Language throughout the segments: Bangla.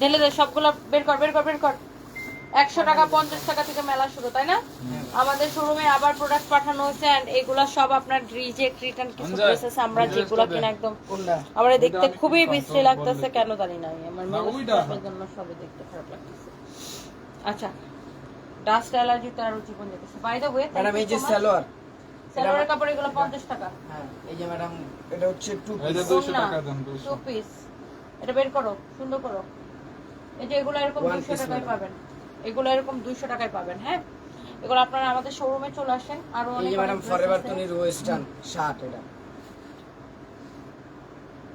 ঢেলে দে সবগুলো বের কর বের কর বের কর। একশো টাকা পঞ্চাশ টাকা থেকে মেলা শুরু তাই না? আমাদের শোরুমে আবার প্রোডাক্ট পাঠানো হয়েছে and এগুলা সব আপনার রিজেক্ট রিটার্ন কিছু ড্রেসেস আমরা যেগুলো কিনা একদম আমার দেখতে খুবই বিশ্রী লাগতেছে কেন জানি না। আমার জন্য সবই দেখতে খারাপ লাগতেছে। আচ্ছা ডাস্ট অ্যালার্জি তো আরও জীবন যেতেছে। বাই দ্য ওয়ে ম্যাডাম এই যে সালোয়ার সালোয়ারের কাপড় এগুলো পঞ্চাশ টাকা। হ্যাঁ এই যে ম্যাডাম এটা হচ্ছে পিস two এটা বের করো সুন্দর করো। এই যে এগুলো এরকম দুইশো টাকায় পাবেন। এগুলো এরকম দুইশো টাকায় পাবেন হ্যাঁ? এগুলো আপনারা আমাদের শোরুমে চলে আসেন আরও অনেক ম্যাডাম ফরএভার আছে। ওয়েস্টার্ন শার্ট এটা।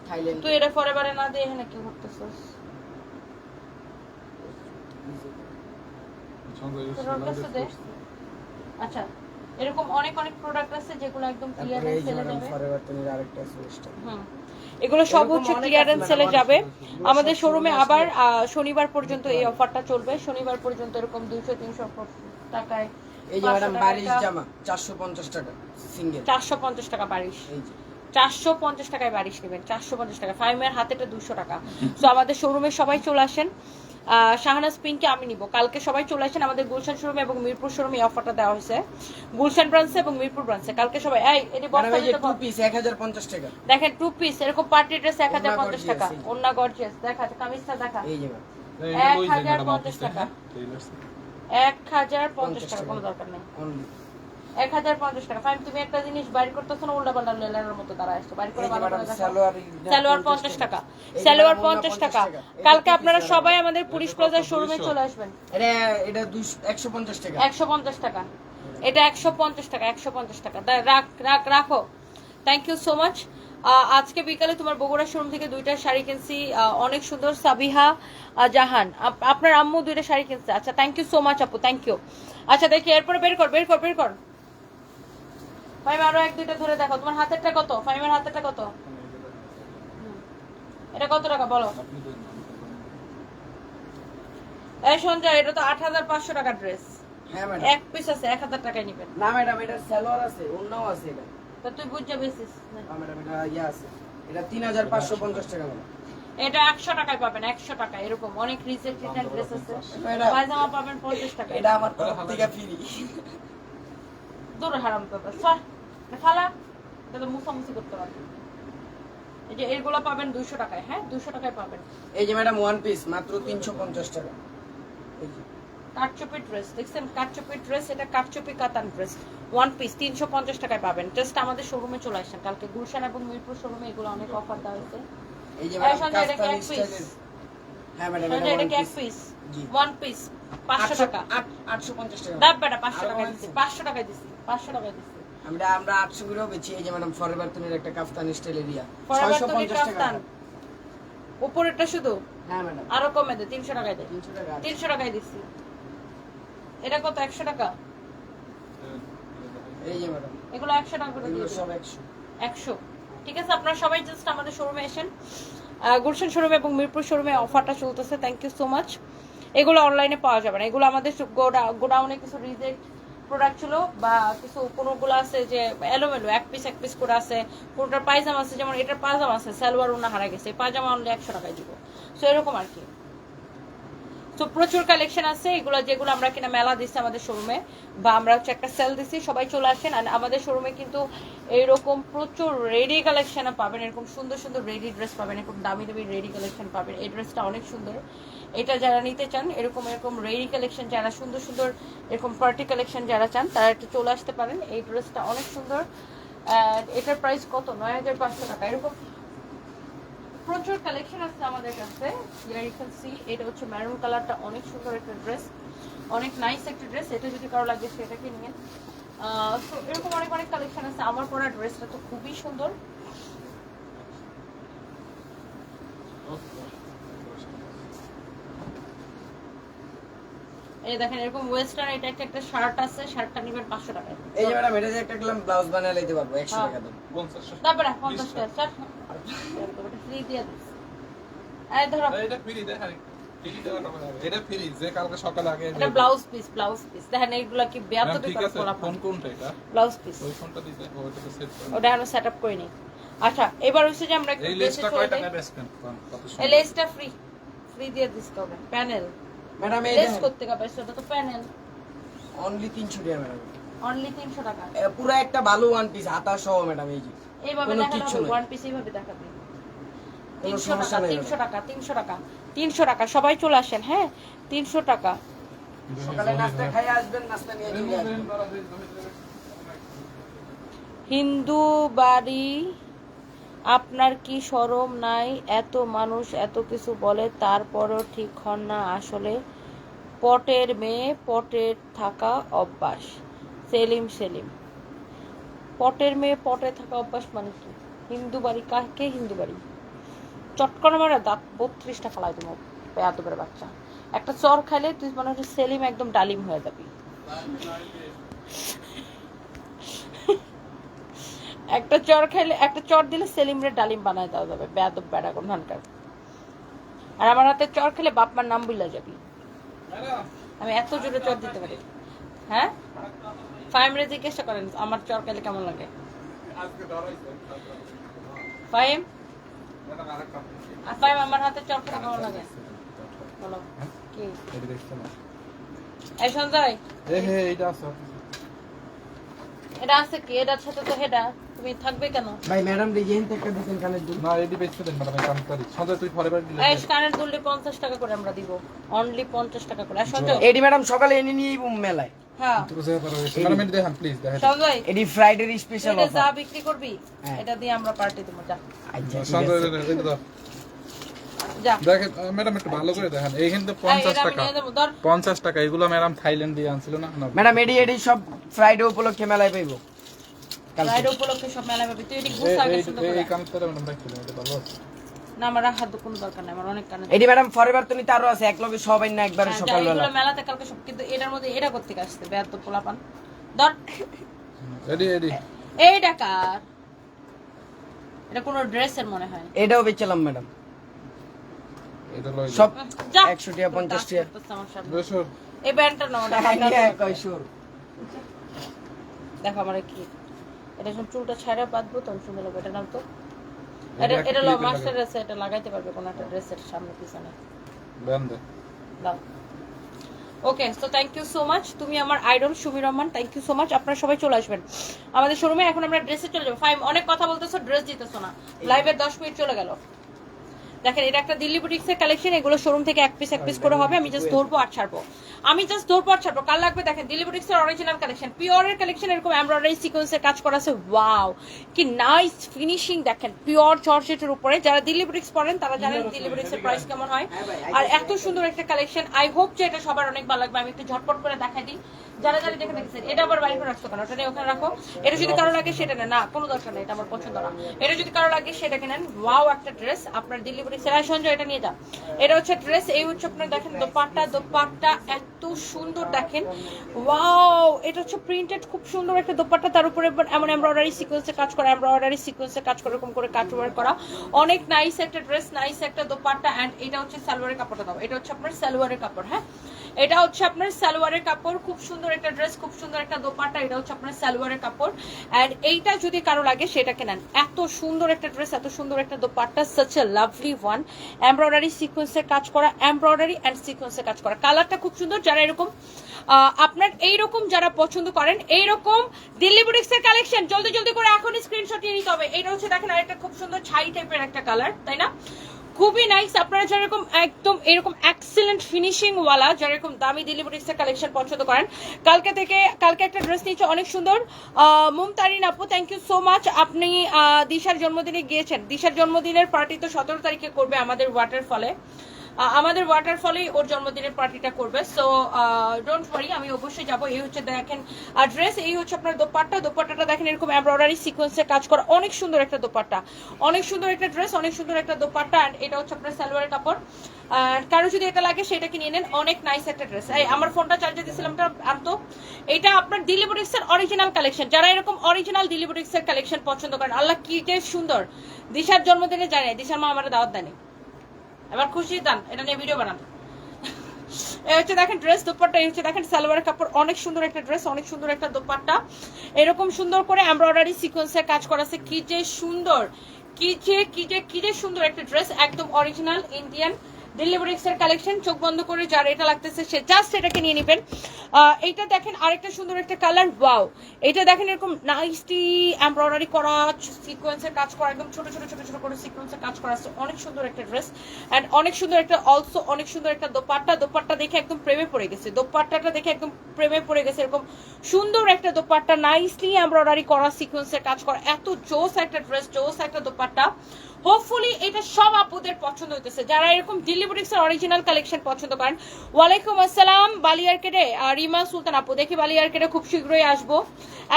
থাইল্যান্ড তুই এটা ফরএভারে না দিয়ে এখানে কি করতেছিস। আচ্ছা এরকম অনেক অনেক প্রোডাক্ট আছে যেগুলো একদম ক্লিয়ারেন্স সেলে যাবে। ফরএভার তনির আরেকটা ওয়েস্টার্ন হুম। এগুলো সব হচ্ছে ক্লিয়ারেন্স সেলে যাবে। আমাদের শোরুমে আবার শনিবার পর্যন্ত এই অফারটা চলবে। শনিবার পর্যন্ত এরকম দুইশো তিনশো টাকায় এই যে ম্যাডাম বারিশ জামা চারশো পঞ্চাশ টাকা সিঙ্গেল চারশো পঞ্চাশ টাকা বারিশ। এই যে। চারশো পঞ্চাশ টাকায় বারিশ নেবেন চারশো পঞ্চাশ টাকা। ফাইমের হাতেটা দুশো টাকা। তো আমাদের শোরুমে সবাই চলে আসেন। শাহানাজ পিঙ্ককে আমি নিব। কালকে সবাই চলে আসেন আমাদের গুলশান শোরুমে এবং মিরপুর শোরুমে এই অফারটা দেওয়া হয়েছে। গুলশান ব্রাঞ্চে এবং মিরপুর ব্রাঞ্চে কালকে সবাই এই এটি বস্তা দিতে টু পিস এক হাজার পঞ্চাশ টাকা। দেখেন টু পিস এরকম পার্টি ড্রেস এক হাজার ওড়না পঞ্চাশ টাকা। অন্য গর্জিয়াস দেখা কামিজটা দেখা। এই যে ম্যাম এক হাজার পঞ্চাশ টাকা। এক হাজার পঞ্চাশ পঞ্চাশ টাকা টাকা। কোনো দরকার নেই। অনলি এক হাজার পঞ্চাশ টাকা। ফাইন তুমি একটা জিনিস বাইর করতেছো না উল্টা পাল্টা লেলার মতো দাঁড়া আসছো। বাইর করে এই যে ভালো ম্যাডাম করে দেখাও। সালোয়ার সালোয়ার পঞ্চাশ টাকা। সালোয়ার পঞ্চাশ টাকা। 50 টাকা। এই কালকে আপনারা সবাই আমাদের পুলিশ প্লাজার শোরুমে চলে আসবেন। এটা এটা একশো পঞ্চাশ টাকা। একশো পঞ্চাশ টাকা। এটা একশো পঞ্চাশ টাকা একশো পঞ্চাশ টাকা। রাখ রাখ রাখো। থ্যাংক ইউ সো মাচ আজকে বিকালে তোমার বগুড়া শোরুম থেকে দুইটা শাড়ি কিনছি। অনেক সুন্দর সাবিহা জাহান। আপ- আপনার আম্মু দুইটা শাড়ি কিনছে। আচ্ছা থ্যাংক ইউ সো মাচ আপু থ্যাংক ইউ আচ্ছা দেখি এরপরে বের কর বের কর বের কর। ফাইম আরও এক দুইটা ধরে দেখো। তোমার হাতেরটা কত? ফাইমের হাতেরটা কত? এটা কত টাকা বলো? এই সঞ্জয় এটা তো আট হাজার পাঁচশো টাকা ড্রেস হ্যাঁ এক পিস আছে এক হাজার টাকায় নিবেন। না ম্যাডাম এটা সালোয়ার আছে অন্যও আছে এটা। তো তুই বুঝে বেসিস ম্যাডাম এটা ইয়ে আছে। এটা তিন হাজার পাঁচশো পঞ্চাশ টাকা ম্যাডাম এটা একশো টাকায় পাবেন একশো টাকা এরকম অনেক রিটার্ন ড্রেস আছে। পায়জামা পাবেন পঞ্চাশ টাকা এটা আমার তরফ থেকে ফ্রি দূর হারাম সর ফালা তো মুসামুসি করতে পারবে এই যে এগুলো পাবেন দুইশো টাকায় হ্যাঁ? দুইশো টাকায় পাবেন। এই যে ম্যাডাম ওয়ান পিস মাত্র তিনশো পঞ্চাশ টাকা। কাটচুপি ড্রেস দেখছেন? কাটচুপি ড্রেস এটা কাটচুপি কাতান ড্রেস ওয়ান পিস তিনশো পঞ্চাশ টাকায় পাবেন। জাস্ট আমাদের শোরুমে চলে আসেন। কালকে গুলশান এবং মিরপুর শোরুমে এগুলো অনেক অফার দেওয়া হয়েছে। এই যে ম্যাডাম এটা কি এক? স্টাইলের হ্যাঁ ম্যাডাম এটা কি এক পিস পিস ওয়ান পিস পাঁচশো টাকা। আটশো পঞ্চাশ টাকা। বেটা পাঁচশো টাকা দিচ্ছি পাঁচশো টাকায় দিচ্ছি পাঁচশো টাকায় দিচ্ছি। আমরা আমরা আটশো বেছি এই যে ম্যাডাম তনির একটা কাফতানি স্টাইল এরিয়া। ছয়শো পঞ্চাশ টাকা। উপরেরটা শুধু? হ্যাঁ ম্যাডাম। আরও কমে দে তিনশো টাকায় দে। তিনশো টাকা। তিনশো টাকায় দিচ্ছি। এটা কত একশো টাকা? এই যে ম্যাডাম। এগুলো একশো টাকা করে দিয়ে সব একশো। একশো। ঠিক আছে আপনারা সবাই জাস্ট আমাদের শোরুমে এসেন। গুলশান শোরুমে এবং মিরপুর শোরুমে অফারটা চলতেছে। থ্যাংক ইউ সো মাচ এগুলো অনলাইনে পাওয়া যাবে না। এগুলো আমাদের গোডাউনে কিছু রিজেক্ট প্রোডাক্ট ছিল বা কিছু কোনোগুলো আছে যে এলোমেলো, এক পিস এক পিস করে আছে। কোনোটার পায়জামা আছে, যেমন এটার পায়জামা আছে, সালোয়ার ওনা হারা গেছে। পায়জামা অনলি একশো টাকায় দিব। সো এরকম আর কি। তো প্রচুর কালেকশন আছে। এগুলো যেগুলো আমরা কিনা মেলা দিচ্ছি আমাদের শোরুমে বা আমরা হচ্ছে একটা সেল দিচ্ছি, সবাই চলে আসেন। আর আমাদের শোরুমে কিন্তু এইরকম প্রচুর রেডি কালেকশন পাবেন। এরকম সুন্দর সুন্দর রেডি ড্রেস পাবেন। এরকম দামি দামি রেডি কালেকশন পাবেন। এই ড্রেসটা অনেক সুন্দর। এটা যারা নিতে চান, এরকম এরকম রেডি কালেকশন যারা, সুন্দর সুন্দর এরকম পার্টি কালেকশন যারা চান, তারা একটু চলে আসতে পারেন। এই ড্রেসটা অনেক সুন্দর। এটার প্রাইস কত? নয় হাজার পাঁচশো টাকা। এরকম প্রচুর কালেকশন আছে আমাদের কাছে। সি এটা হচ্ছে ম্যারুন কালারটা অনেক সুন্দর একটা ড্রেস অনেক নাইস একটা ড্রেস এটা যদি কারও লাগে, সেটাকে নিয়ে। এরকম অনেক অনেক কালেকশন আছে। আমার পরা ড্রেসটা তো খুবই সুন্দর। এই দেখেন এরকম ওয়েস্টার্ন এটা একটা একটা শার্ট আছে শার্টটা নেবেন পাঁচশো টাকায়। এই যে ম্যাডাম এটা যে একটা গেলাম ব্লাউজ বানিয়ে নিতে পারব একশো হ্যাঁ। টাকা দাম তারপরে পঞ্চাশ টাকা শার্ট ফ্রি দিয়ে দিচ্ছি। এই ধরো। এটা ফ্রি দেখাই ফ্রি দেওয়া হবে না। এটা ফ্রি যে কালকে সকালে আগে এটা ব্লাউজ পিস ব্লাউজ পিস দেখেন এইগুলা কি ফোন কোনটা এটা? ব্লাউজ পিস ওই ফোনটা দিতে ওইটাকে সেট করুন ওটা এখনও সেট আপ করিনি আচ্ছা এবার হচ্ছে যে আমরা এই ড্রেসে কয় টাকা বেচবেন? এই লেসটা ফ্রি ফ্রি ফ্রি দিয়ে ডিসকাউন্ট প্যানেল ম্যাডাম এই লেস করতে গা পাইছো এটা তো প্যানেল। অনলি তিনশো টাকা ম্যাডাম। অনলি তিনশো টাকা। পুরো একটা ভালো ওয়ান পিস হাতা সহ ম্যাডাম এই যে। এইভাবে দেখানো ওয়ান পিস এইভাবে দেখাবে। কোনো তিনশো সমস্যা টাকা নেই তিনশো টাকা তিনশো টাকা তিনশো টাকা সবাই চলে আসেন হ্যাঁ? তিনশো টাকা। সকালে নাস্তা খাই আসবেন নাস্তা নিয়ে চলে আসবেন। হিন্দু বাড়ি আপনার কি সরম নাই? এত মানুষ এত কিছু বলে, তারপরও ঠিক হন না আসলে। পটের মেয়ে, পটের থাকা অভ্যাস। সেলিম সেলিম। পটের মেয়ে, পটে থাকা অভ্যাস মানে কি? হিন্দু বাড়ি কাকে হিন্দু বাড়ি? চটকন মারা দাঁত, বত্রিশটা ফালাই দেবো, বেয়াদবের বাচ্চা। একটা চর খাইলে তুই মনে হচ্ছে সেলিম একদম ডালিম হয়ে যাবি। একটা চর খাইলে একটা চর দিলে সেলিমরে ডালিম বানায় দেওয়া যাবে। বেয়াদব বেড়া কোন হানকার আর আমার হাতে চর খেলে বাপমার নাম বুঝলা যাবি। আমি এত জোরে চর দিতে পারি। হ্যাঁ? ফাইমরে জিজ্ঞাসা করেন আমার চর খেলে কেমন লাগে? ফাইম আর ফাইম আমার হাতে চর খেলে কেমন লাগে? বলো। কি? এই সঞ্জয়। এটা আছে কি? এটার সাথে তো হেডা তুমি থাকবে কেন? ভাই ম্যাডাম রিজেন থেকে দিতেন কানের দুল। না এডি বেচতে দেন ম্যাডাম কাম করি সঞ্জয় তুই দিলে এই দুললে পঞ্চাশ টাকা করে আমরা দিব। অনলি পঞ্চাশ টাকা করে। আর সঞ্জয়? এডি ম্যাডাম সকালে এনে নিয়েই মেলায়। হ্যাঁ। তো সে পারো ম্যাডাম এডি দেখান প্লিজ দেখান সঞ্জয় এডি ফ্রাইডে স্পেশাল এটা বিক্রি করবি হ্যাঁ। এটা দিয়ে আমরা পার্টি দেবো যা। আচ্ছা সঞ্জয় এটা দাও। দেখেন ম্যাডাম একটু ভালো করে দেখান। এই কিন্তু পঞ্চাশ টাকা। নিয়ে পঞ্চাশ এগুলো ম্যাডাম থাইল্যান্ড দিয়ে আনছিল না? ম্যাডাম এডি এডি সব ফ্রাইডে উপলক্ষে মেলায় পাইবো। রাইড উপলক্ষে সব মেলা পাবি তুই এটি এই- গুছ আগে এই- সুন্দর এই করে কানেক্টরটা ম্যাডাম রাখছিলেন এটা ভালো। আছে না আমার হাত কোনো দরকার নেই আমার অনেক কানে এডি ম্যাডাম ফরএভার তো নিতে আছে এক লগে সবাই না একবারে হ্যাঁ, সকালবেলা। এগুলো মেলাতে কালকে সব কিন্তু এটার মধ্যে এটা করতে আসছে? বেয়ার তো পোলাপান। ধর। এডি এডি। এই ডাকার এটা কোনো ড্রেসের মনে হয়। এটাও বেচলাম ম্যাডাম। এটা লই সব 100 টাকা 50 টাকা। আমার এই ব্যান্ডটা নাও হ্যাঁ। দেখো আমার কি এটা যখন চুলটা ছাড়া বাঁধবো তখন সুন্দর লাগবে। এটা নাম তো। এটা এটা লো মাস্টার। আছে এটা লাগাইতে পারবে কোনো একটা ড্রেসের সামনে পিছনে। দেন দে। দাও। Okay so thank you so much তুমি আমার idol Sumi Rahman thank you so much আপনারা সবাই চলে আসবেন আমাদের শোরুমে এখন আমরা ড্রেসে চলে যাব। ফাইম অনেক কথা বলতেছো ড্রেস দিতেছো না। লাইভের দশ মিনিট চলে গেল। দেখেন এটা একটা দিল্লি বুটিক্সের কালেকশন এগুলো শোরুম থেকে এক পিস এক পিস করে হবে আমি জাস্ট ধরবো আর ছাড়বো। আমি জাস্ট ধরবো আর ছাড়বো কাল লাগবে দেখেন দিল্লি বুটিক্সের অরিজিনাল কালেকশন পিওরের কালেকশন এরকম এমব্রয়ডারি সিকোয়েন্সের কাজ করা আছে ওয়াও কি নাইস ফিনিশিং দেখেন পিওর জর্জেটের উপরে যারা দিল্লি বুটিক্স পড়েন তারা জানেন দিল্লি বুটিক্সের প্রাইস কেমন হয়। আর এত সুন্দর একটা কালেকশন আই হোপ যে এটা সবার অনেক ভালো লাগবে আমি একটু ঝটপট করে দেখাই দিই। যারা যারা দেখে দেখছেন এটা আবার বাইরে রাখছো কেন ওটা নিয়ে ওখানে রাখো। এটা যদি কারও লাগে সেটা নেন। না কোনো দরকার নেই এটা আমার পছন্দ না। এটা যদি কারও লাগে সেটা কিনেন ওয়াও একটা ড্রেস আপনার দিল্লি এর সঞ্জয়, এটা নিয়ে যান এটা হচ্ছে ড্রেস এই হচ্ছে আপনার দেখেন দোপাট্টা। দোপাট্টা এত সুন্দর দেখেন। ওয়াও এটা হচ্ছে প্রিন্টেড খুব সুন্দর একটা দোপাট্টা। তার উপরে এমন এমব্রয়ডারি সিকোয়েন্সে কাজ করা। এমব্রয়ডারি সিকোয়েন্সে কাজ করে, এরকম করে কাট ওয়ার্ক করা। অনেক নাইস একটা ড্রেস নাইস একটা দোপাট্টা। অ্যান্ড এটা হচ্ছে সালোয়ারের কাপড়টা দাও। এটা হচ্ছে আপনার সালোয়ারের কাপড় হ্যাঁ? এটা হচ্ছে আপনার সালোয়ারের কাপড়। খুব সুন্দর একটা ড্রেস খুব সুন্দর একটা দোপাটা এটা হচ্ছে আপনার সালোয়ারের কাপড়। এন্ড এইটা যদি কারও লাগে সেটা কেনেন এত সুন্দর একটা ড্রেস এত সুন্দর একটা dupatta such a lovely one embroidery সিকোয়েন্সের কাজ করা এমব্রয়ডারি এন্ড সিকোয়েন্সের কাজ করা। কালারটা খুব সুন্দর। যারা এরকম আপনার এইরকম যারা পছন্দ করেন, এইরকম দিল্লি বুটিক্সের কালেকশন জলদি জলদি করে এখনই স্ক্রিনশট নিয়ে নিতে হবে। এটা হচ্ছে দেখেন আরেকটা খুব সুন্দর ছাই টাইপের একটা কালার তাই না? খুবই নাইস আপনারা যেরকম একদম এরকম এক্সিলেন্ট ফিনিশিং ওয়ালা যেরকম দামি দিল্লি বুটিক্সের কালেকশন পছন্দ করেন কালকে থেকে কালকে একটা ড্রেস নিয়েছে অনেক সুন্দর। মুমতারিন আপু থ্যাংক ইউ সো মাচ আপনি দিশার জন্মদিনে গিয়েছেন। দিশার জন্মদিনের পার্টি তো সতেরো তারিখে করবে আমাদের ওয়াটার ফলে আহ, আমাদের ওয়াটার ফলেই ওর জন্মদিনের পার্টিটা করবে। সো ডোন্ট ওয়ারি আমি অবশ্যই যাব। এই হচ্ছে দেখেন ড্রেস এই হচ্ছে আপনার দোপাট্টা। দোপাট্টাটা দেখেন, এরকম এমব্রয়ডারি সিকোয়েন্সে কাজ করা। অনেক সুন্দর একটা দোপাট্টা। অনেক সুন্দর একটা ড্রেস অনেক সুন্দর একটা দোপাট্টা। অ্যান্ড এটা হচ্ছে আপনার সালোয়ারের কাপড়। কারও যদি এটা লাগে সেটা কিনে নেন। অনেক নাইস একটা ড্রেস আমার ফোনটা চার্জে দিয়েছিলাম আনতো। এটা আপনার দিল্লি বুটিক্সের অরিজিনাল কালেকশন যারা এরকম অরিজিনাল দিল্লি বুটিক্সের কালেকশন পছন্দ করেন, আল্লাহ কি যে সুন্দর। দিশার জন্মদিনে যায় না দিশার মা আমার দাওয়াত দেয়নি এবার খুশি দান এটা নিয়ে ভিডিও বানান। এই হচ্ছে দেখেন ড্রেস দোপাট্টা, এই হচ্ছে দেখেন সালোয়ারের কাপড়, অনেক সুন্দর একটা ড্রেস অনেক সুন্দর একটা দোপাট্টা। এরকম সুন্দর করে এমব্রয়ডারি সিকোয়েন্সের কাজ করা আছে। কি যে সুন্দর, কি যে কি যে কি যে সুন্দর একটা ড্রেস একদম অরিজিনাল ইন্ডিয়ান দিল্লি বুটিক্সের কালেকশন চোখ বন্ধ করে যার এটা লাগতেছে সে জাস্ট এটাকে নিয়ে নেবেন। এইটা দেখেন আরেকটা সুন্দর একটা কালার ওয়াও এটা দেখেন এরকম নাইসটি এমব্রয়ডারি করা সিকোয়েন্সের কাজ করা, একদম ছোট ছোট ছোট ছোট করে সিকোয়েন্সের কাজ করা আছে। অনেক সুন্দর একটা ড্রেস অ্যান্ড অনেক সুন্দর একটা অলসো অনেক সুন্দর একটা দোপাট্টা। দোপাট্টা দেখে একদম প্রেমে পড়ে গেছে। দোপাট্টাটা দেখে একদম প্রেমে পড়ে গেছে। এরকম সুন্দর একটা দোপাট্টা নাইসলি এমব্রয়ডারি করা সিকোয়েন্সের কাজ করা। এত জোস একটা ড্রেস জোস একটা দোপাট্টা। হোপফুলি এটা সব আপুদের পছন্দ হইতেছে। যারা এরকম দিল্লি বুটিক্সের অরিজিনাল কালেকশন পছন্দ করেন, ওয়ালাইকুম আসসালাম, বালিয়ারকেটে রিমা সুলতান আপু। দেখি বালিয়ারকেটে খুব শীঘ্রই আসব।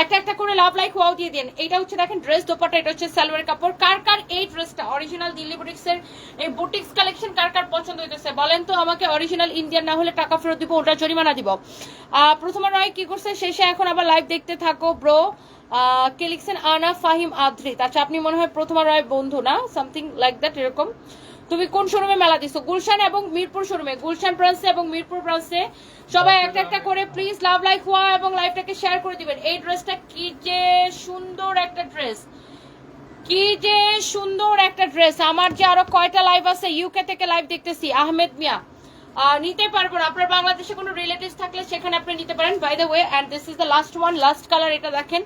একটা একটা করে লাভ লাইক ওয়াও দিয়ে দিন এটা হচ্ছে দেখেন ড্রেস দোপাটা এটা হচ্ছে সালোয়ার কাপড়। কার কার এই ড্রেসটা অরিজিনাল দিল্লি বুটিক্সের এই বুটিক্স কালেকশন কার কার পছন্দ হইতেছে? বলেন তো আমাকে অরিজিনাল ইন্ডিয়ান না হলে টাকা ফেরত দিব, ওটা জরিমানা দিব। প্রথমা নয় কি করছে? শেষে এখন আবার লাইভ দেখতে থাকো ব্রো কে লিখছেন? আনা ফাহিম আদ্রিত আচ্ছা আপনি মনে হয় প্রথমা রয় বন্ধু না? সামথিং লাইক দ্যাট এরকম। তুমি কোন শোরুমে মেলা দিছো? গুলশান এবং মিরপুর শোরুমে গুলশান ব্রাঞ্চে এবং মিরপুর ব্রাঞ্চে সবাই একটা একটা করে প্লিজ লাভ লাইক হওয়া এবং লাইভটাকে শেয়ার করে দিবেন। এই ড্রেসটা কি যে সুন্দর একটা ড্রেস কি যে সুন্দর একটা ড্রেস আমার যে আরও কয়টা লাইভ আছে? ইউকে থেকে লাইভ দেখতেছি। আহমেদ মিয়া। নিতে পারব না। আপনার বাংলাদেশে কোনো রিলেটিভস থাকলে সেখানে আপনি নিতে পারেন। By the way and this is the last one last colour এটা দেখেন।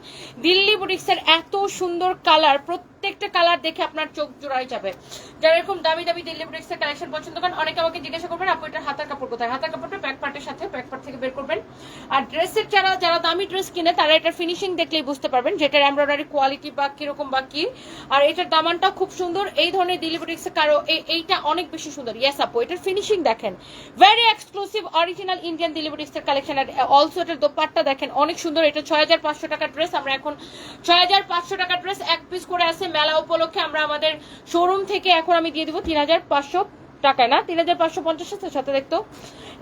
দিল্লি বুটিক্সের এত সুন্দর কালার প্রত্যেকটা কালার দেখে আপনার চোখ জোড়াই যাবে। যারা এরকম দামি দামি দিল্লি বুটিক্সের কালেকশন পছন্দ করেন, অনেকে আমাকে জিজ্ঞাসা করবেন, আপু এটার হাতার কাপড় কোথায়? হাতার কাপড়টা ব্যাক পার্টের সাথে ব্যাক পার্ট থেকে বের করবেন। আর ড্রেসের যারা যারা দামি ড্রেস কিনে, তারা এটার ফিনিশিং দেখলেই বুঝতে পারবেন যেটার এমব্রয়ডারি কোয়ালিটি বা কীরকম বা কি। আর এটার দামানটা খুব সুন্দর। এই ধরনের দিল্লি বুটিক্সের কারও এই- এইটা অনেক বেশি সুন্দর। ইয়েস আপু, এটার ফিনিশিং দেখেন। Very exclusive original Indian Delhi বুটিক্সের কালেকশন আর অলসো এটার দোপাট্টা দেখেন, অনেক সুন্দর। এটা ছয় হাজার পাঁচশো টাকার ড্রেস আমরা এখন ছয় হাজার পাঁচশো টাকার ড্রেস এক পিস করে আছে। মেলা উপলক্ষে আমরা আমাদের শোরুম থেকে এখন আমি দিয়ে দিব তিন হাজার পাঁচশো টাকায় না? তিন হাজার পাঁচশো পঞ্চাশ আছে সাথে দেখতো।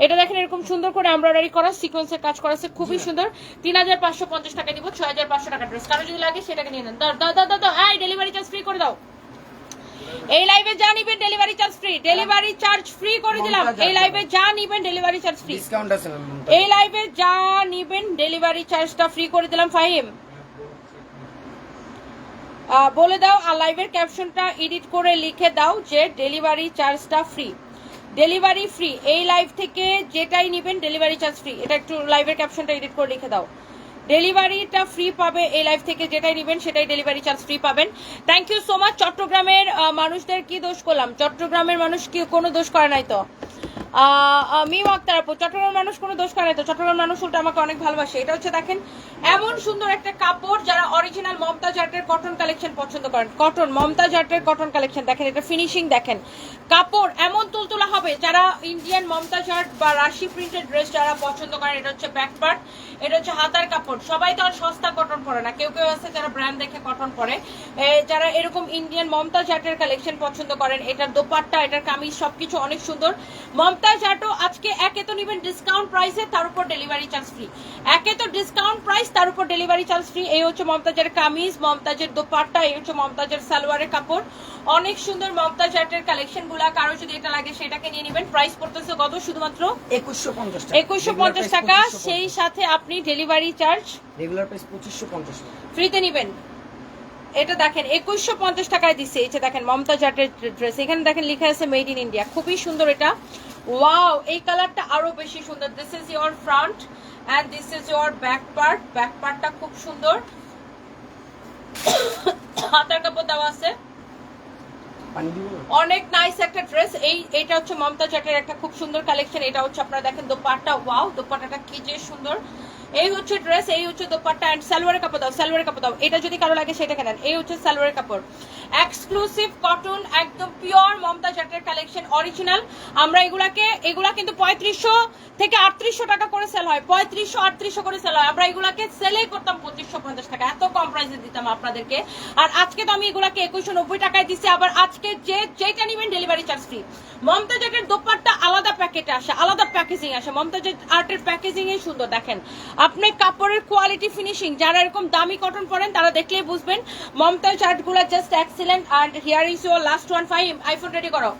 এটা দেখেন এরকম সুন্দর করে এমব্রয়ডারি করা সিকোয়েন্সের কাজ করা আছে খুবই সুন্দর। তিন হাজার পাঁচশো পঞ্চাশ টাকা দিব ছয় হাজার পাঁচশো টাকা ড্রেস কারও যদি লাগে সেটাকে নিয়ে নেন। দাও দাও দাও দাও এই ডেলিভারি চার্জ ফ্রি করে দাও। এই লাইভে যা নিবেন delivery charge free delivery charge free করে দিলাম। এই লাইভে যা নিবেন ডেলিভারি চার্জ ফ্রি ডিসকাউন্ট আছে এই লাইভে যা নিবেন ডেলিভারি চার্জটা ফ্রি করে দিলাম ফাহিম। বলে দাও, আর লাইভের ক্যাপশনটা এডিট করে লিখে দাও যে ডেলিভারি চার্জটা ফ্রি ডেলিভারি ফ্রি এই লাইভ থেকে যেটাই নিবেন ডেলিভারি চার্জ ফ্রি এটা একটু লাইভের ক্যাপশনটা এডিট করে লিখে দাও। ডেলিভারিটা ফ্রি পাবে এই লাইভ থেকে যেটাই নেবেন, সেটাই ডেলিভারি চার্জ ফ্রি পাবেন। থ্যাংক ইউ সো মাচ চট্টগ্রামের মানুষদের কি দোষ করলাম? চট্টগ্রামের মানুষ কি কোনো দোষ করে নাই তো? মিম আক্তার আপু চট্টগ্রাম মানুষ কোনো দোষ করে তো? চট্টগ্রাম মানুষ উল্টো আমাকে অনেক ভালোবাসে। এটা হচ্ছে দেখেন, এমন সুন্দর একটা কাপড় যারা অরিজিনাল মমতাজ আর্টের কটন কালেকশন পছন্দ করেন। কটন মমতাজ আর্টের কটন কালেকশন দেখেন, এটা ফিনিশিং দেখেন। কাপড় এমন তুলতুলা হবে যারা ইন্ডিয়ান মমতাজ আর্ট বা রাশি প্রিন্টেড ড্রেস যারা পছন্দ করেন, এটা হচ্ছে ব্যাক পার্ট এটা হচ্ছে হাতার কাপড়। সবাই তো আর সস্তা কটন পরে না, কেউ কেউ আছে যারা ব্র্যান্ড দেখে কটন পরে। যারা এরকম ইন্ডিয়ান মমতাজ আর্টের কালেকশন পছন্দ করেন, এটার দোপাট্টা, এটার কামিজ সবকিছু অনেক সুন্দর। মমতাজ আর্টও আজকে একে তো নেবেন ডিসকাউন্ট প্রাইসে তার উপর ডেলিভারি চার্জ ফ্রি একে তো ডিসকাউন্ট প্রাইস তার উপর ডেলিভারি চার্জ ফ্রি এই হচ্ছে মমতাজের কামিজ মমতাজের দোপাট্টা এই হচ্ছে মমতাজের সালোয়ারের কাপড়। অনেক সুন্দর মমতাজ আর্টের কালেকশনগুলা কারও যদি এটা লাগে সেটাকে নিয়ে নেবেন। প্রাইস পড়তেছে কত শুধুমাত্র? একুশশো পঞ্চাশ টাকা। সেই সাথে আপনি ডেলিভারি চার্জ রেগুলার প্রাইস পঁচিশশো পঞ্চাশ ফ্রিতে নিবেন। এটা দেখেন একুশশো পঞ্চাশ টাকায় দিচ্ছে। এই যে দেখেন মমতা জাটের ড্রেস এখানে দেখেন লেখা আছে মেড ইন ইন্ডিয়া খুবই সুন্দর এটা। ওয়াও এই কালারটা আরও বেশি সুন্দর। This is your front and this is your back part back পার্টটা খুব সুন্দর। হাতার কাপড় দেওয়া আছে? অনেক নাইস একটা ড্রেস এই এটা হচ্ছে মমতা চাটের একটা খুব সুন্দর কালেকশন এটা হচ্ছে আপনারা দেখেন দোপাট্টা। ওয়াও দোপাট্টাটা কি যে সুন্দর। এই হচ্ছে ড্রেস এই হচ্ছে দোপাট্টা এন্ড সালোয়ারের কাপড় দাও, সালোয়ারের কাপড় দাও। এটা যদি কারও লাগে, সেটা কেনেন। এই হচ্ছে সালোয়ারের কাপড়। এক্সক্লুসিভ কটন একদম পিওর মমতা চাটের কালেকশন অরিজিনাল আমরা এগুলাকে, এগুলা কিন্তু পঁয়ত্রিশশো থেকে আটত্রিশশো টাকা করে সেল হয়। পঁয়ত্রিশশো, আটত্রিশশো করে সেল হয়। আমরা এগুলাকে সেলে করতাম পঁচিশশো পঞ্চাশ টাকা। এত কম প্রাইসে দিতাম আপনাদেরকে। আর আজকে তো আমি এগুলাকে একুশশো নব্বই টাকায় দিচ্ছি আবার আজকে যে যেটা নেবেন ডেলিভারি চার্জ ফ্রি মমতাজ আর্টের দোপাট্টা আলাদা প্যাকেটে আসে, আলাদা প্যাকেজিং আসে। মমতা মমতাজ আর্টের প্যাকেজিং সুন্দর, দেখেন। আপনি কাপড়ের কোয়ালিটি ফিনিশিং যারা এরকম দামি কটন পরেন, তারা দেখলেই বুঝবেন। মমতাজ চার্টগুলো just excellent R here is your last one five iPhone ready করো।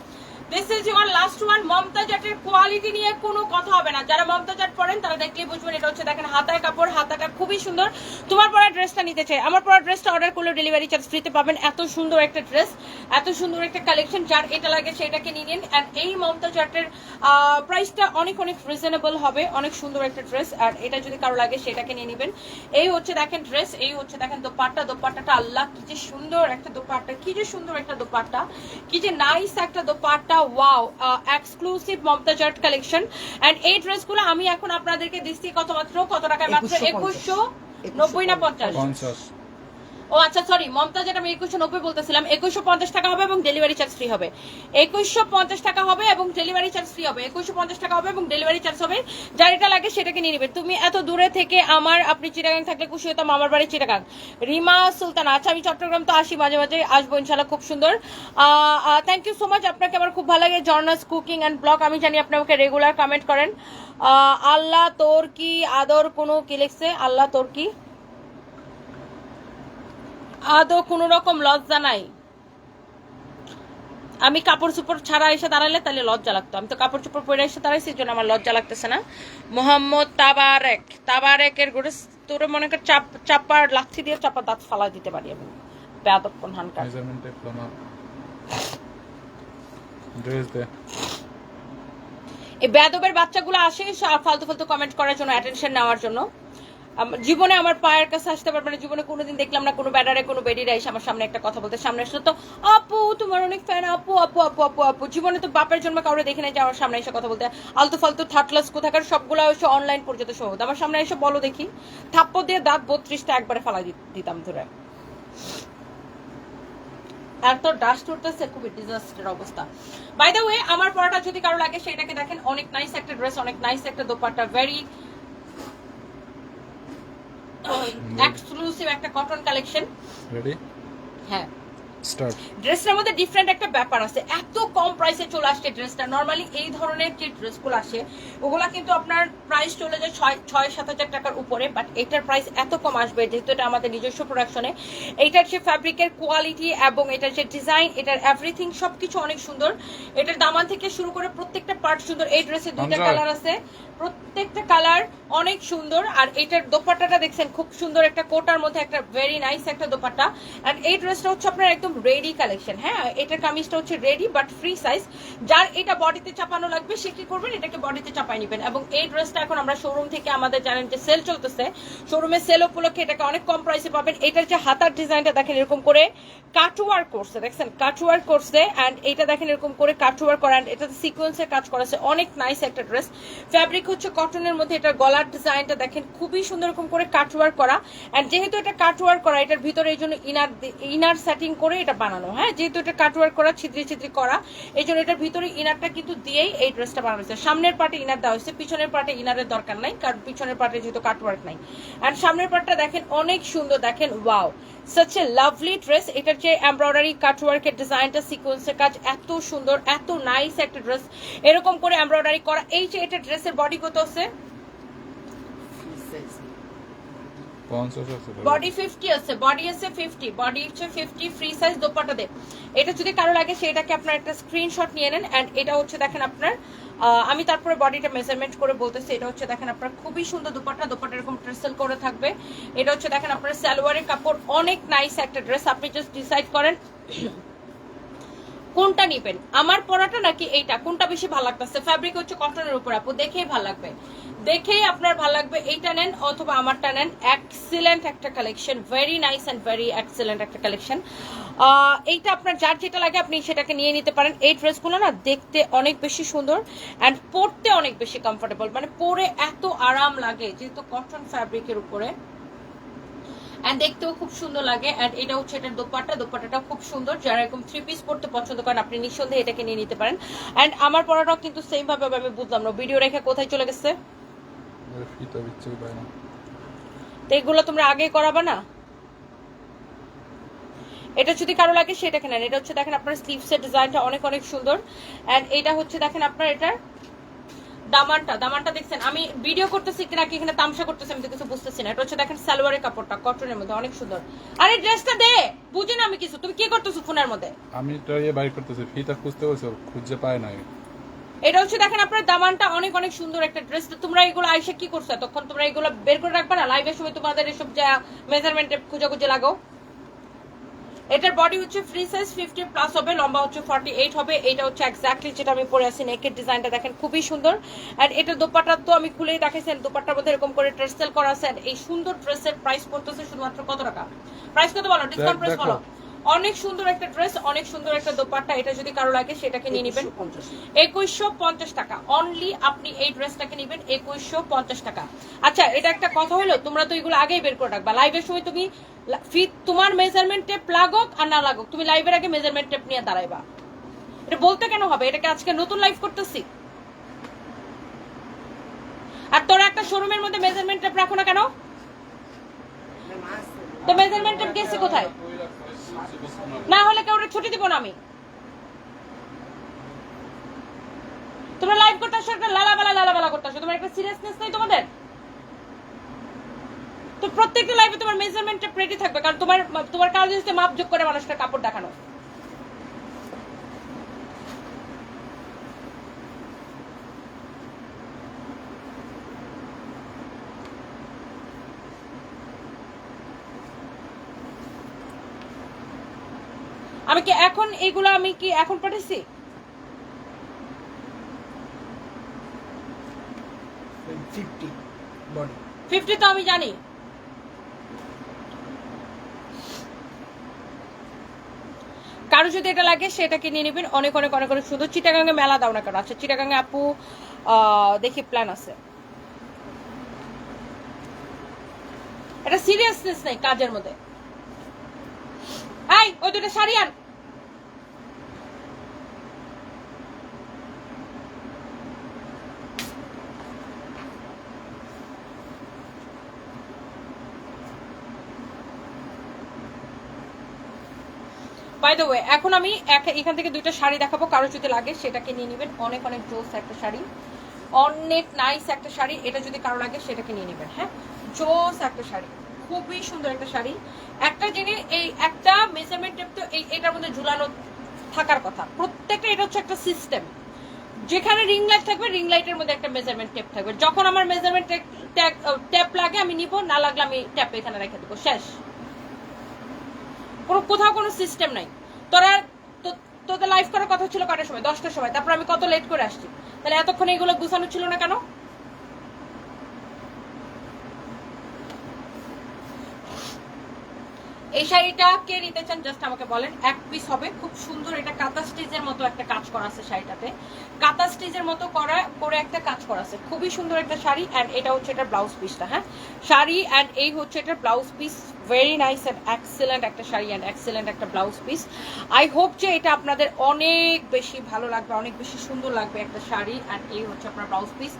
This is your last one Mamata জাটের কোয়ালিটি নিয়ে কোনো কথা হবে না। যারা মমতা জাট পরেন, তারা দেখলেই বুঝবেন এটা হচ্ছে দেখেন হাতায় কাপড় হাতাটা খুবই সুন্দর। তোমার পরা ড্রেসটা নিতে চাই। আমার পরা ড্রেসটা অর্ডার করলে ডেলিভারি চার্জ ফ্রিতে পাবেন। এত সুন্দর একটা ড্রেস এত সুন্দর একটা কালেকশন যার এটা লাগে সেটাকে নিয়ে নিন। অ্যান্ড এই মমতা জাটের প্রাইসটা অনেক অনেক রিজনেবল হবে। অনেক সুন্দর একটা ড্রেস আর এটা যদি কারও লাগে, সেটাকে নিয়ে নেবেন। এই হচ্ছে দেখেন ড্রেস এই হচ্ছে দেখেন দোপাট্টা। দোপাট্টাটা আল্লাহ, কি যে সুন্দর একটা দোপাট্টা, কি যে সুন্দর একটা দোপাট্টা। কি যে নাইস একটা দোপাট্টা। ওয়াও এক্সক্লুসিভ মমতা জার্ট কালেকশন এন্ড এই ড্রেসগুলো আমি এখন আপনাদেরকে দিচ্ছি কত মাত্র কত টাকায় মাত্র? একুশশো নব্বই না পঞ্চাশ। ও আচ্ছা সরি মমতা যেটা আমি একুশশো নব্বই বলতেছিলাম, একুশশো পঞ্চাশ টাকা হবে এবং ডেলিভারি চার্জ ফ্রি হবে। একুশশো পঞ্চাশ টাকা হবে এবং ডেলিভারি চার্জ ফ্রি হবে। একুশশো পঞ্চাশ টাকা হবে এবং ডেলিভারি চার্জ হবে। যার এটা লাগে সেটাকে নিয়ে নেবে। তুমি এত দূরে থেকে আমার, আপনি চিটাগাং থাকলে খুশি হতাম আমার বাড়ি চিটাগাং। রিমা সুলতানা আচ্ছা আমি চট্টগ্রাম তো আসি, মাঝে মাঝে আসব ইনশাল্লাহ খুব সুন্দর। থ্যাংক ইউ সো মাচ আপনাকে আমার খুব ভালো লাগে। জর্নাস কুকিং অ্যান্ড ব্লগ আমি জানি আপনি আমাকে রেগুলার কমেন্ট করেন। আল্লাহ তোর কি আদর কোনো কি লিখছে? আল্লাহ তোর কি আদৌ কোনো রকম লজ্জা নাই। আমি কাপড় চোপড় ছাড়া এসে দাঁড়ালে তাহলে লজ্জা লাগতো। আমি তো কাপড় চোপড় পরে এসে দাঁড়াইছি জন্য আমার লজ্জা লাগতেছে না। মোহাম্মদ তাবারেক তাবারেকের গোটে তোরে মনে কর চাপ চাপার লাথি দিয়ে চাপা দাঁত ফালা দিতে পারি আমি। হানকার টেপ ড্রেস দে। এই বেয়াদবের বাচ্চাগুলো আসে ফালতু ফালতু কমেন্ট করার জন্য অ্যাটেনশন নেওয়ার জন্য। জীবনে আমার পায়ের কাছে আসতে পারবে না, জীবনে কোনোদিন দেখলাম না, কোনো ব্যাডারে কোনো বেডিরা এসে আমার সামনে একটা কথা বলতে সামনে আসলে, তো আপু, তোমার অনেক ফ্যান আপু আপু আপু আপু আপু। জীবনে তো বাপের জন্ম কাউরে দেখে নাই যে আমার সামনে এসে কথা বলতে। আলতু ফালতু থার্ডক্লাস কোথাকার, সবগুলো এসে অনলাইন পর্যন্ত সহজ আমার সামনে এসে বলো দেখি। থাপ্পড় দিয়ে দাঁত বত্রিশটা একবারে ফালাই দিতাম ধরে। আর ডাস্ট উঠতেছে, খুবই ডিজাস্টার অবস্থা। বাই দ্য ওয়ে আমার পড়াটা যদি কারও লাগে, সেটাকে দেখেন, অনেক নাইস একটা ড্রেস অনেক নাইস একটা দোপাট্টা ভেরি এক্সক্লুসিভ একটা কটন কালেকশন রেডি হ্যাঁ। স্টার্ট ড্রেসটার মধ্যে ডিফারেন্ট একটা ব্যাপার আছে। এত কম প্রাইসে চলে আসছে ড্রেসটা নর্মালি এই ধরনের যে ড্রেসগুলো আসে ওগুলা কিন্তু আপনার প্রাইস চলে যায় ছয় ছয় সাত হাজার টাকার উপরে বাট এটার প্রাইস এত কম আসবে যেহেতু এটা আমাদের নিজস্ব প্রোডাকশনে এইটার যে ফ্যাব্রিকের কোয়ালিটি এবং এটার যে ডিজাইন এটার এভরিথিং সবকিছু অনেক সুন্দর। এটার দামান থেকে শুরু করে প্রত্যেকটা পার্ট সুন্দর। এই ড্রেসের দুইটা কালার আছে। প্রত্যেকটা কালার অনেক সুন্দর, আর এটার দোপাট্টাটা দেখছেন, খুব সুন্দর একটা কোটার মধ্যে একটা ভেরি নাইস একটা দোপাট্টা। আর এই ড্রেসটা হচ্ছে আপনার একদম রেডি কালেকশন হ্যাঁ? এটার কামিজটা হচ্ছে রেডি বাট ফ্রি সাইজ যার এটা বডিতে চাপানো লাগবে, সে কি করবেন? এটাকে বডিতে চাপাই নেবেন। এবং এই ড্রেসটা এখন আমরা শোরুম থেকে আমাদের জানেন যে সেল চলতেছে। শোরুমে সেল উপলক্ষে এটাকে অনেক কম প্রাইসে পাবেন। এটার যে হাতার ডিজাইনটা দেখেন, এরকম করে কাটওয়ার করছে, দেখছেন? কাটওয়ার করছে অ্যান্ড এটা দেখেন, এরকম করে কাটওয়ার করা। And এটাতে সিকোয়েন্সের কাজ করা আছে অনেক নাইস একটা ড্রেস ফ্যাব্রিক হচ্ছে কটনের মধ্যে এটার গলার ডিজাইনটা দেখেন, খুবই সুন্দর রকম করে কাটওয়ার করা। অ্যান্ড যেহেতু এটা কাটওয়ার করা, এটার ভিতরে এই জন্য ইনার ইনার সেটিং করে এটা বানানো হ্যাঁ? যেহেতু এটা কাটওয়ার করা, ছিদ্রি ছিদ্রি করা, এই জন্য এটার ভিতরে ইনারটা কিন্তু দিয়েই এই ড্রেসটা বানানো হয়েছে। সামনের পার্টে ইনার দেওয়া হয়েছে, পিছনের পার্টে ইনারের দরকার নাই, কারণ পিছনের পার্টে যেহেতু কাটওয়ার্ক নাই। অ্যান্ড সামনের পার্টটা দেখেন অনেক সুন্দর, দেখেন wow such a lovely dress এটার যে এমব্রয়ডারি কাটওয়ার্কের ডিজাইনটা সিকোয়েন্সের কাজ এত সুন্দর এত নাইস একটা ড্রেস এরকম করে এমব্রয়ডারি করা। এই যে এটা ড্রেসের বডি কত আছে? বডি ফিফটি আছে। বডি আছে ফিফটি বডি হচ্ছে ফিফটি ফ্রি সাইজ দোপাটা দে এটা যদি কারও লাগে সেটাকে আপনার একটা স্ক্রিনশট নিয়ে নেন। অ্যান্ড এটা হচ্ছে দেখেন আপনার আমি তারপরে বডিটা মেজারমেন্ট করে বলতেছি, এটা হচ্ছে দেখেন আপনার খুবই সুন্দর দোপাট্টা দোপাট্টা এরকম ট্রেসেল করে থাকবে। এটা হচ্ছে দেখেন আপনার সালোয়ারের কাপড়, অনেক নাইস একটা ড্রেস আপনি জাস্ট ডিসাইড করেন কোনটা নিবেন। আমার পরাটা নাকি এইটা? কোনটা বেশি ভালো লাগতেছে? ফ্যাব্রিক হচ্ছে কটনের উপর, আপু, দেখেই ভালো লাগবে। দেখেই আপনার ভালো লাগবে, এইটা নেন অথবা আমারটা নেন। এক্সিলেন্ট একটা collection very nice and very excellent একটা কালেকশন এইটা আপনার যার যেটা লাগে আপনি সেটাকে নিয়ে নিতে পারেন। এই ড্রেসগুলো না দেখতে অনেক বেশি সুন্দর অ্যান্ড পরতে অনেক বেশি কমফোর্টেবল মানে পরে এত আরাম লাগে যেহেতু কটন ফ্যাব্রিকের উপরে। অ্যান্ড দেখতেও খুব সুন্দর লাগে অ্যান্ড এটা হচ্ছে এটার দোপাট্টা। দোপাট্টাটা খুব সুন্দর। যারা এরকম থ্রি পিস পড়তে পছন্দ করেন আপনি নিঃসন্দেহে এটাকে নিয়ে নিতে পারেন। অ্যান্ড আমার পড়াটাও কিন্তু সেম ভাবে আমি বুঝলাম না। ভিডিও রেখে কোথায় চলে গেছে? তো এগুলো তোমরা আগে করাবা না? এটা যদি কারও লাগে সেটাকে নেন। এটা হচ্ছে দেখেন আপনার স্লিভসের ডিজাইনটা অনেক অনেক সুন্দর। অ্যান্ড এটা হচ্ছে দেখেন আপনার এটার দামানটা। দামানটা দেখছেন আমি ভিডিও করতেছি কিনা কি এখানে তামসা করতেছি আমি তো কিছু বুঝতেছি না। এটা হচ্ছে দেখেন সালোয়ারের কাপড়টা কটনের মধ্যে অনেক সুন্দর। আরে ড্রেসটা দে! বুঝি না আমি কিছু। তুমি কি করতেছো ফোনের মধ্যে? আমি তো ইয়ে বাইর করতেছি ফিটা খুঁজতে বলছো খুঁজে পায় নাই। এটা হচ্ছে দেখেন আপনার দামানটা অনেক অনেক সুন্দর একটা ড্রেস তোমরা এগুলো আইসা কি করছ তখন তোমরা এগুলো বের করে রাখবে না? লাইভের সময় তোমাদের এসব যা মেজারমেন্ট খুঁজে খুঁজে লাগাও। এটার বডি হচ্ছে ফ্রি সাইজ ফিফটি প্লাস হবে লম্বা হচ্ছে ফর্টি এইট হবে। এটা হচ্ছে এক্স্যাক্টলি যেটা আমি পরে আছি নেকের ডিজাইনটা দেখেন খুবই সুন্দর। আর এটা দোপাটা তো আমি খুলেই দেখাইছেন দোপাটার মধ্যে এরকম করে ট্রেসেল করা আছে। এই সুন্দর ড্রেসের প্রাইস পড়তেছে শুধুমাত্র কত টাকা? প্রাইস কত বলো? ডিসকাউন্ট প্রাইস বলো। অনেক সুন্দর একটা ড্রেস, অনেক সুন্দর একটা দোপাট্টা, এটা যদি কারও লাগে সেটাকে নিয়ে নেবেন। একুশশো পঞ্চাশ টাকা। অনলি আপনি এই ড্রেসটাকে নেবেন, একুশশো পঞ্চাশ টাকা। আচ্ছা এটা একটা কথা হলো, তোমরা তো এগুলো আগেই বের করে রাখবা। লাইভের সময় তুমি তোমার মেজারমেন্ট টেপ লাগুক আর না লাগুক, তুমি লাইভের আগে মেজারমেন্ট টেপ নিয়ে দাঁড়াইবা। এটা বলতে কেন হবে? এটাকে আজকে নতুন লাইভ করতেছি। আর তোরা একটা শোরুমের মধ্যে মেজারমেন্ট টেপ রাখো না কেন? তো মেজারমেন্ট টেপ গেছে কোথায়? না হলে কেউ ছুটি দিব না আমি। তোমরা লাইভ করতে আসো, একটা লালাবালা লালাবালা করতে আসো। তোমার একটা সিরিয়াসনেস নেই তোমাদের? তো প্রত্যেকটা লাইভে তোমার মেজারমেন্টটা প্রেটি থাকবে, কারণ তোমার তোমার কাজ হচ্ছে মাপ যোগ করে মানুষটা কাপড় দেখানো। আমি কি এখন এগুলো আমি কি এখন পাঠাইছি? ফিফটি তো আমি জানি। কারও যদি এটা লাগে সেটাকে নিয়ে নেবেন। অনেক অনেক অনেক অনেক সুন্দর। চিটাগাঙ্গে মেলা দাও না কেন? আচ্ছা চিটাগাঙ্গে আপু দেখি প্ল্যান আছে। এটা সিরিয়াসনেস নেই কাজের মধ্যে। এই ওই দুটো শাড়ি আন। বাই দ্য ওয়ে এখন আমি এখান থেকে দুইটা শাড়ি দেখাবো কারও যদি লাগে, সেটাকে নিয়ে নেবেন। অনেক অনেক জোস একটা শাড়ি। অনেক নাইস একটা শাড়ি। এটা যদি কারও লাগে, সেটাকে নিয়ে নেবেন হ্যাঁ? জোস একটা শাড়ি। খুবই সুন্দর একটা শাড়ি। একটা জিনিস এই একটা মেজারমেন্ট টেপ তো এই এটার মধ্যে ঝুলানো থাকার কথা। প্রত্যেকটা এটা হচ্ছে একটা সিস্টেম যেখানে রিং লাইট থাকবে রিং লাইটের মধ্যে একটা মেজারমেন্ট টেপ থাকবে। যখন আমার মেজারমেন্ট ট্যাপ লাগে, আমি নিব, না লাগলে আমি ট্যাপ এখানে রেখে দেবো। শেষ। কোনো কোথাও কোনো সিস্টেম নাই। তোরা তোদের লাইভ করার কথা ছিল কটার সময়? দশটার সময়। তারপর আমি কত লেট করে আসছি? তাহলে এতক্ষণ এগুলো গুছানো ছিল না কেন? এই শাড়িটা কে নিতে চান জাস্ট আমাকে বলেন। এক পিস হবে। খুব সুন্দর এটা কাঁথা স্টিচের মতো একটা কাজ করা আছে শাড়িটাতে। কাঁথা স্টিচের মতো করা, করে একটা কাজ করা আছে। খুবই সুন্দর একটা শাড়ি অ্যান্ড এটা হচ্ছে এটা ব্লাউজ পিসটা হ্যাঁ? শাড়ি অ্যান্ড এই হচ্ছে এটা blouse piece very nice and excellent একটা শাড়ি অ্যান্ড এক্সেলেন্ট একটা ব্লাউজ পিস আই হোপ যে এটা আপনাদের অনেক বেশি ভালো লাগবে, অনেক বেশি সুন্দর লাগবে একটা শাড়ি অ্যান্ড এই হচ্ছে আপনার ব্লাউজ পিস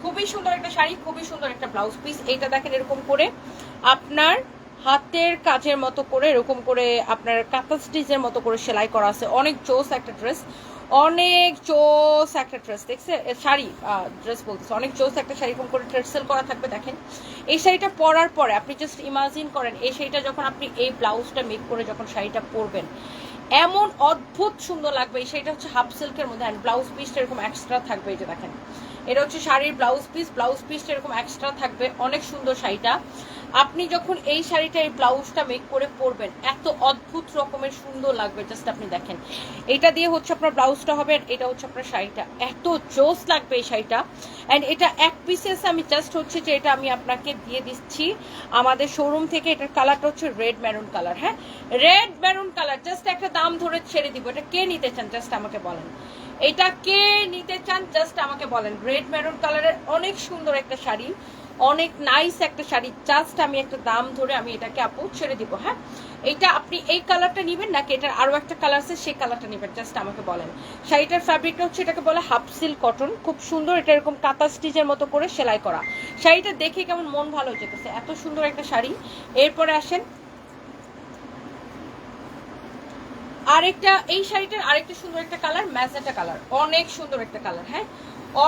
খুবই সুন্দর একটা শাড়ি, খুবই সুন্দর একটা ব্লাউজ পিস এইটা দেখেন এরকম করে আপনার হাতের কাজের মতো করে, এরকম করে আপনার কাঁথা স্টিচের মতো করে সেলাই করা আছে। অনেক চোস একটা ড্রেস অনেক চোস একটা ড্রেস দেখছে শাড়ি ড্রেস বলতেছে, অনেক চোস একটা শাড়ি, এরকম করে ট্রেডসেল করা থাকবে, দেখেন। এই শাড়িটা পরার পরে আপনি জাস্ট ইমাজিন করেন, এই শাড়িটা যখন আপনি এই ব্লাউজটা মেক করে যখন শাড়িটা পরবেন, এমন অদ্ভুত সুন্দর লাগবে। এই শাড়িটা হচ্ছে হাফ সিল্কের মধ্যে অ্যান্ড ব্লাউজ পিসটা এরকম এক্সট্রা থাকবে, এই যে দেখেন। এটা হচ্ছে শাড়ির ব্লাউজ পিস ব্লাউজ পিসটা এরকম এক্সট্রা থাকবে, অনেক সুন্দর শাড়িটা। আপনি যখন এই শাড়িটা, এই ব্লাউজটা মেক করে পরবেন, এত অদ্ভুত রকমের সুন্দর লাগবে জাস্ট আপনি দেখেন। এটা দিয়ে হচ্ছে আপনার ব্লাউজটা হবে এটা হচ্ছে আপনার শাড়িটা। এত জোস লাগবে এই শাড়িটা। অ্যান্ড এটা এক পিসেস আমি জাস্ট হচ্ছে যে এটা আমি আপনাকে দিয়ে দিচ্ছি। আমাদের শোরুম থেকে এটার কালারটা হচ্ছে রেড ম্যারুন কালার হ্যাঁ? রেড ম্যারুন কালার জাস্ট একটা দাম ধরে ছেড়ে দিব। এটা কে নিতে চান? জাস্ট আমাকে বলেন। এটা কে নিতে চান জাস্ট আমাকে বলেন। রেড মেরুন কালারের অনেক সুন্দর একটা শাড়ি, অনেক নাইস একটা শাড়ি জাস্ট আমি একটা দাম ধরে আমি এটাকে আপু ছেড়ে দিব হ্যাঁ? এটা আপনি এই কালারটা নেবেন নাকি এটার আরও একটা কালার আছে, সেই কালারটা নেবেন জাস্ট আমাকে বলেন। শাড়িটার ফ্যাব্রিকটা হচ্ছে এটাকে বলে হাফ সিল্ক কটন খুব সুন্দর, এটা এরকম কাঁথা স্টিচের মতো করে সেলাই করা। শাড়িটা দেখে কেমন মন ভালো হয়ে যেতেছে, এত সুন্দর একটা শাড়ি। এরপরে আসেন আরেকটা, এই শাড়িটার আরেকটা সুন্দর একটা কালার ম্যাজেন্টা কালার অনেক সুন্দর একটা কালার হ্যাঁ?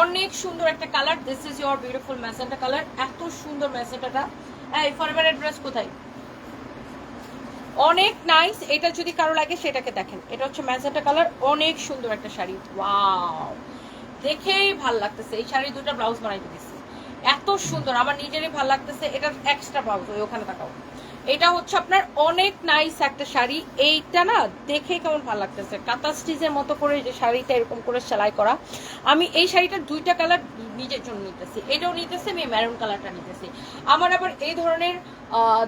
অনেক সুন্দর একটা colour this is your beautiful magenta colour এত সুন্দর ম্যাজেন্টাটা এই ফরএভার অ্যাড্রেস কোথায়? অনেক নাইস এটা যদি কারও লাগে সেটাকে দেখেন। এটা হচ্ছে ম্যাজেন্টা কালার অনেক সুন্দর একটা শাড়ি। ওয়াও দেখেই ভালো লাগতেছে। এই শাড়ি দুটো ব্লাউজ বানাইতে দিচ্ছি এত সুন্দর, আমার নিজেরই ভালো লাগতেছে। এটা এক্সট্রা ব্লাউজ ওই ওখানে তাকাও। এটা হচ্ছে আপনার অনেক নাইস একটা শাড়ি। এইটা না দেখে কেমন ভালো লাগতেছে। কাতা স্টিচের মতো করে যে শাড়িটা এরকম করে সেলাই করা। আমি এই শাড়িটার দুইটা কালার নিজের জন্য নিতেছি। এটাও নিতেছি, আমি ম্যারুন কালারটা নিতেছি। আমার আবার এই ধরনের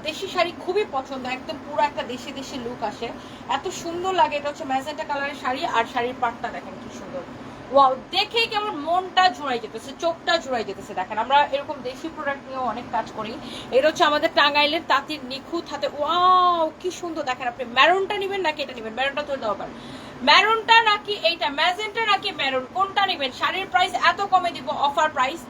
দেশি শাড়ি খুবই পছন্দ। একদম পুরো একটা দেশি দেশি লুক আসে। এত সুন্দর লাগে। এটা হচ্ছে ম্যাজেন্টা কালারের শাড়ি আর শাড়ির পাটটা দেখেন কি সুন্দর। ওয়াও দেখেই কেমন মনটা জোড়াই যেতেছে, চোখটা জোড়াই যেতেছে, দেখেন। আমরা এরকম দেশি প্রোডাক্ট নিয়েও অনেক কাজ করি। এর হচ্ছে আমাদের টাঙ্গাইলের তাঁতির নিখুঁত হাতে ওয়াও কি সুন্দর, দেখেন আপনি ম্যারনটা নেবেন নাকি এটা নেবেন? ম্যারনটা ধরে দেওয়া পারেন ম্যারুনটা নাকি এইটা ম্যাজেন্টা নাকি ম্যারন কোনটা নেবেন? শাড়ির প্রাইস এত কমে দিব অফার প্রাইস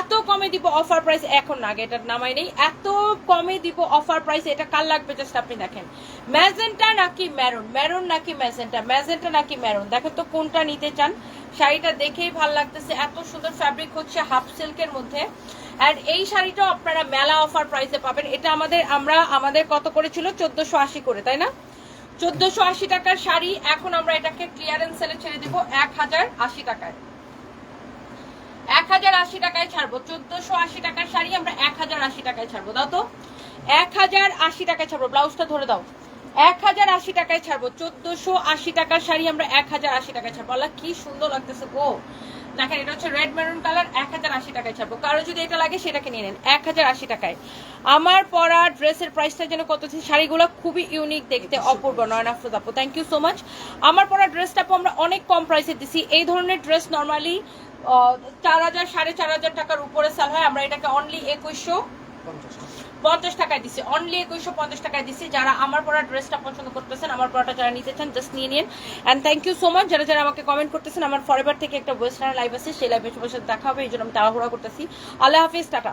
এত কমে দিব অফার প্রাইস এখন না এটার নামাই নেই। এত কমে দিব অফার প্রাইস এটা কাল লাগবে? জাস্ট আপনি দেখেন। ম্যাজেন্টা নাকি ম্যারুন ম্যারুন নাকি ম্যাজেন্টা ম্যাজেন্টা নাকি ম্যারুন দেখেন তো কোনটা নিতে চান। শাড়িটা দেখেই ভালো লাগতেছে। এত সুন্দর ফ্যাব্রিক হচ্ছে হাফ সিল্কের মধ্যে। আর এই শাড়িটাও আপনারা মেলা অফার প্রাইসে পাবেন। এটা আমাদের, আমরা, আমাদের কত করে ছিল চোদ্দশো আশি করে, তাই না? চোদ্দশো আশি টাকার শাড়ি, এখন আমরা এটাকে ক্লিয়ারেন্স সেলে ছেড়ে দিব। এক হাজার আশি টাকায়। এক হাজার আশি টাকায় ছাড়বো। চোদ্দশো আশি টাকার শাড়ি আমরা এক হাজার আশি টাকায় ছাড়বো। দাও তো। এক হাজার আশি টাকায় ছাড়বো। ব্লাউজটা ধরে দাও। এক হাজার আশি টাকায় ছাড়বো। চোদ্দশো আশি টাকার শাড়ি আমরা এক হাজার আশি টাকায় ছাড়বো। আল্লাহ কি সুন্দর লাগতেছে গো। দেখেন এটা হচ্ছে রেড মেরুন কালার এক হাজার আশি টাকায় ছাড়বো। কারও যদি এটা লাগে সেটাকে নিয়ে নেন। এক হাজার আশি টাকায়। আমার পরা ড্রেসের প্রাইসটা যেন কত ছিল শাড়িগুলো খুবই ইউনিক দেখতে অপূর্ব। নয়ন আফরোজ আপু থ্যাংক ইউ সো মাচ আমার পরা ড্রেসটা আমরা অনেক কম প্রাইসে দিছি। এই ধরনের ড্রেস নর্মালি চার হাজার, সাড়ে চার হাজার টাকার উপরে সেল হয়। আমরা এটাকে অনলি একুশশো পঞ্চাশ টাকায় দিছি অনলি একুশশো পঞ্চাশ টাকায় দিছি যারা আমার পড়া ড্রেসটা পছন্দ করতেছেন, আমার পড়াটা যারা নিতে চান জাস্ট নিয়ে নিন। And thank you so much যারা যারা আমাকে কমেন্ট করতেছেন, আমার ফরেভার থেকে একটা ওয়েস্টার্ন লাইভ আছে, সেই লাইভে সবার সাথে দেখা হবে এই জন্য আমি তাড়াহুড়া করতেছি। আল্লাহ হাফিজ, টাটা।